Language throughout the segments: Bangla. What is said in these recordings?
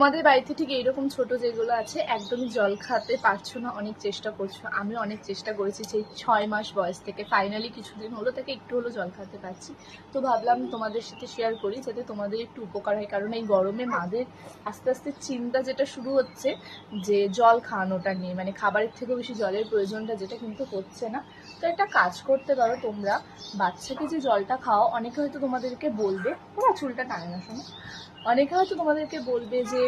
আমাদের বাড়িতে ঠিক এইরকম ছোট যেগুলো আছে, একদমই জল খাতে পারছ না, অনেক চেষ্টা করছ। আমি অনেক চেষ্টা করেছি সেই ছয় মাস বয়স থেকে। ফাইনালি কিছুদিন হলো তাকে একটু হলো জল খাতে পারছি। তো ভাবলাম তোমাদের সাথে শেয়ার করি যাতে তোমাদের একটু উপকার হয়। কারণ এই গরমে মাদের আস্তে আস্তে চিন্তা যেটা শুরু হচ্ছে যে জল খাওয়ানোটা নিয়ে মানে খাবারের থেকেও বেশি জলের প্রয়োজনটা যেটা কিন্তু হচ্ছে না। তো একটা কাজ করতে পারো তোমরা। বাচ্চাকে যে জলটা খাও অনেকে হয়তো তোমাদেরকে বলবে ওরা চুলটা টানে না শোনো। অনেকে হয়তো তোমাদেরকে বলবে যে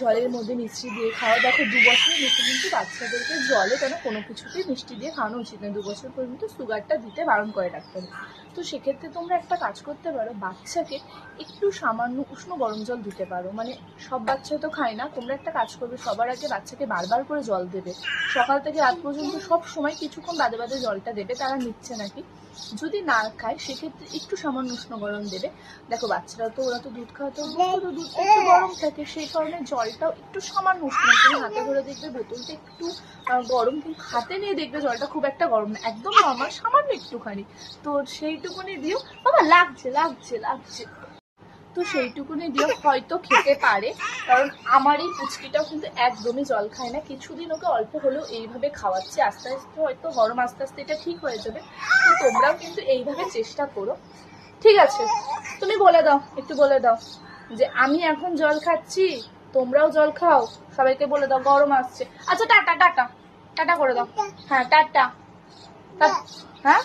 জলের মধ্যে মিষ্টি দিয়ে খাওয়া দেখো দু বছরের নিচে কিন্তু বাচ্চাদেরকে জলে কেন কোনো কিছুতেই মিষ্টি দিয়ে খাওয়ানো উচিত নয়। দু বছর পর্যন্ত সুগারটা দিতে বারণ করে রাখতে হবে তো সেক্ষেত্রে তোমরা একটা কাজ করতে পারো বাচ্চাকে একটু সামান্য উষ্ণ গরম জল দিতে পারো। মানে সব বাচ্চা তো খায় না তোমরা একটা কাজ করবে সবার আগে বাচ্চাকে বারবার করে জল দেবে। সকাল থেকে রাত পর্যন্ত সব সময় কিছুক্ষণ বাদে বাদে জলটা দেবে তারা নিচ্ছে নাকি? যদি না খায় সেক্ষেত্রে একটু সামান্য উষ্ণ গরম দেবে। দেখো বাচ্চারা তো ওরা তো দুধ খাওয়াতে অভ্যস্ত, তো দুধটা একটু গরম থাকে। সেই কারণে জলটাও একটু সামান্য উষ্ণ। তুমি হাতে ধরে দেখবে বোতলটা একটু গরম কিন্তু হাতে নিয়ে দেখবে জলটা খুব একটা গরম না, একদম নর্মাল সামান্য একটুখানি। তো সেইটুকুনি দিও। বাবা, লাগছে লাগছে লাগছে। তো সেইটুকুনি দিও, হয়তো খেতে পারে, কারণ আমার এই পুচকিটাও কিন্তু একদমই জল খায় না। কিছুদিন ওকে অল্প হলেও এইভাবে খাওয়াচ্ছে। আস্তে আস্তে হয়তো গরম, আস্তে আস্তে এটা ঠিক হয়ে যাবে। তো তোমরাও কিন্তু এইভাবে চেষ্টা করো। ঠিক আছে, তুমি বলে দাও, একটু বলে দাও। যে আমি এখন জল খাচ্ছি তোমরাও জল খাও। সবাইকে বলে দাও গরম আসছে। আচ্ছা টাটা টাটা। টাটা করে দাও। হ্যাঁ টাটা। টা- হ্যাঁ।